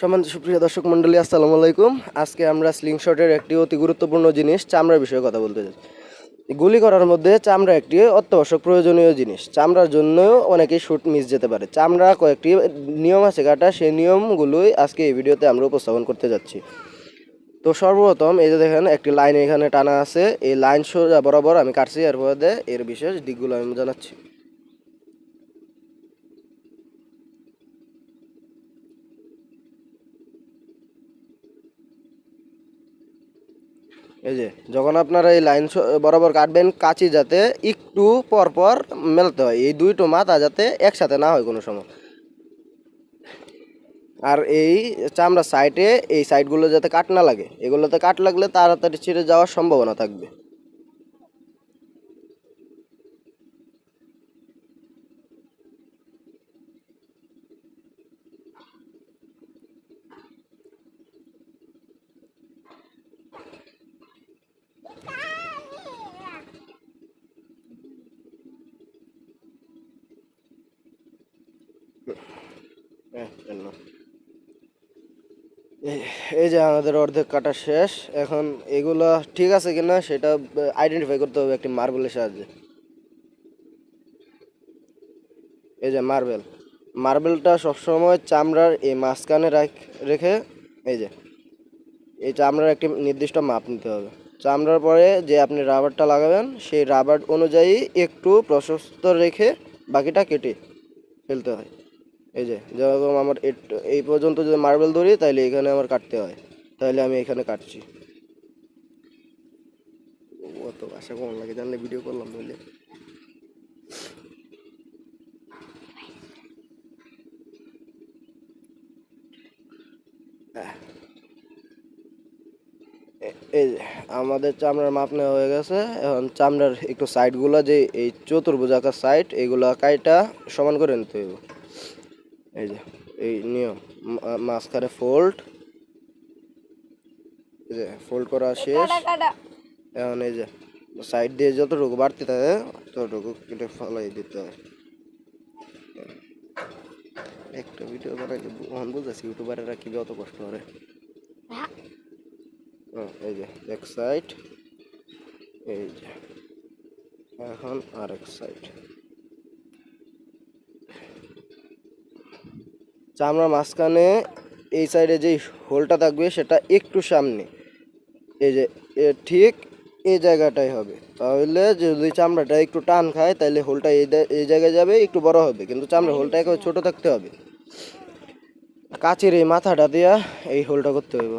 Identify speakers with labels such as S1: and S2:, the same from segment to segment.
S1: সম্মানিত সুপ্রিয় দর্শক মণ্ডলী, আসসালামু আলাইকুম। আজকে আমরা স্লিংশটের একটি অতি গুরুত্বপূর্ণ জিনিস চামড়ার বিষয়ে কথা বলতে চাই গুলি করার মধ্যে চামড়া একটি অত্যাবশ্যক প্রয়োজনীয় জিনিস। চামড়ার জন্যও অনেকেই শুট মিস যেতে পারে। চামড়া কয়েকটি নিয়ম আছে কাটা, সেই নিয়মগুলোই আজকে এই ভিডিওতে আমরা উপস্থাপন করতে যাচ্ছি। তো সর্বপ্রথম এই যে দেখেন, একটি লাইন এখানে টানা আছে। এই লাইন সোজা বরাবর আমি কাটছি এর পরে এর বিশেষ দিকগুলো আমি জানাচ্ছি। এই যে, যখন আপনারা এই লাইন বরাবর কাটবেন, কাঁচি যাতে একটু পর পর মেলতে হয়। এই দুইটো মাথা যাতে একসাথে না হয় কোনো সময়। আর এই চামড়া সাইডে এই সাইডগুলো যাতে কাট না লাগে, এগুলোতে কাট লাগলে তাড়াতাড়ি ছিঁড়ে যাওয়ার সম্ভাবনা থাকবে। এই, এই- যে আমাদের অর্ধেক কাটা শেষ, এখন এগুলো ঠিক আছে কিনা সেটা আইডেন্টিফাই করতে হবে একটি মার্বেলের সাহায্যে। এই যে মার্বেল মার্বেলটা সবসময় চামড়ার এই মাঝখানে রেখে এই যে, এই চামড়ার একটি নির্দিষ্ট মাপ নিতে হবে। চামড়ার পরে যে আপনি রাবারটা লাগাবেন, সেই রাবার অনুযায়ী একটু প্রশস্ত রেখে বাকিটা কেটে ফেলতে হয়। এই যে, যেরকম আমার এই পর্যন্ত যদি মার্বেল ধরি তাহলে এখানে আমার কাটতে হয়। তাহলে আমি এখানে কাটছি। অত আশা কম লাগে জানলে ভিডিও করলাম বলে এই আমাদের চামড়ার মাপ নেওয়া হয়ে গেছে। এখন চামড়ার একটু সাইডগুলো যে, এই চতুর্ভুজ আকার সাইড এইগুলো কাইটা সমান করে নিতে হইব। এই যে এই মা- মাঝখানে ফোল্ড এই যে ফোল্ড করা শেষ। এখন এই যে সাইড দিয়ে যতটুকু বাড়তে থাকে ততটুকু কেটে ফলাই দিতে হয়। একটা ভিডিও বানাইলে এখন বুঝেছি ইউটিউবারেরা কি অত কষ্ট করে। হুম, এই যে এক সাইড এই যে এখন আরেক সাইড চামড়া মাঝখানে এই সাইডে যেই হোলটা থাকবে সেটা একটু সামনে। এই যে ঠিক এই জায়গাটাই হবে। তাহলে যদি চামড়াটা একটু টান খায়, তাহলে হোলটা এই এই জায়গায় যাবে, একটু বড় হবে। কিন্তু চামড়া হোলটা একেবারে ছোটো থাকতে হবে। কাচের এই মাথাটা দিয়া এই হোলটা করতে হবে।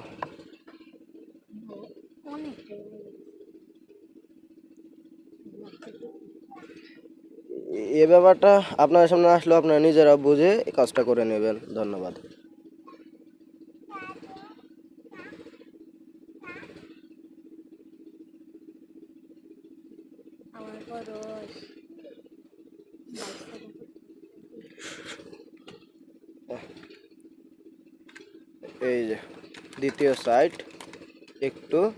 S1: এ- ব্যাপারটা আপনার সামনে আসলেও আপনারা নিজেরা বুঝে কাজটা করে নেবেন। ধন্যবাদ। এই যে দ্বিতীয় সাইড একটু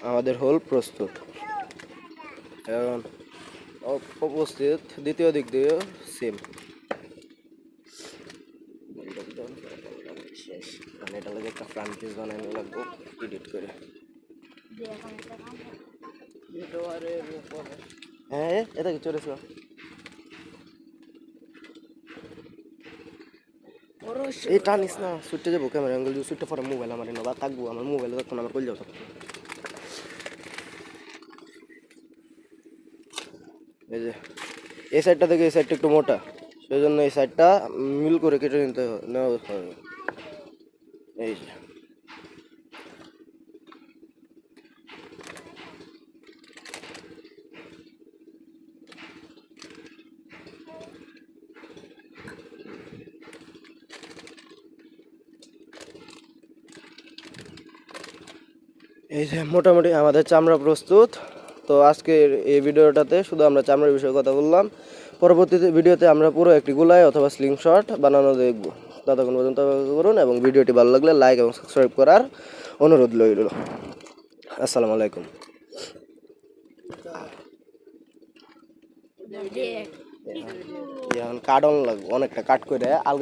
S1: আমাদের হোল প্রস্তুত। এখন উপস্থিত দ্বিতীয় দিক দিয়েও সেম। মানে এটা লাগবো। এডিট হ্যাঁ এটা কি এই না সুইটটা যাব ক্যামেরা অ্যাঙ্গেল দিয়ে সুইটটা পরে মোবাইল আমার এনে বা থাকব। আমার মোবাইলে তখন আমার কল যাও এই যে, এই সাইডটা থেকে এই সাইডটা একটু মোটা। সেই জন্য এই সাইডটা মিল করে কেটে নিতে নেওয়া হবে এই যে। এই যে, মোটামুটি আমাদের চামড়া প্রস্তুত। তো আজকের এই ভিডিওটাতে শুধু আমরা চামড়ার বিষয়ে কথা বললাম। পরবর্তীতে ভিডিওতে আমরা পুরো একটি গুলাই অথবা স্লিং শট বানানো দেখব। ততক্ষণ পর্যন্ত করুন এবং ভিডিওটি ভালো লাগলে লাইক এবং সাবস্ক্রাইব করার অনুরোধ রইল। আসসালামু আলাইকুম। এখন কাটন লাগবে অনেকটা কাট করে আলগা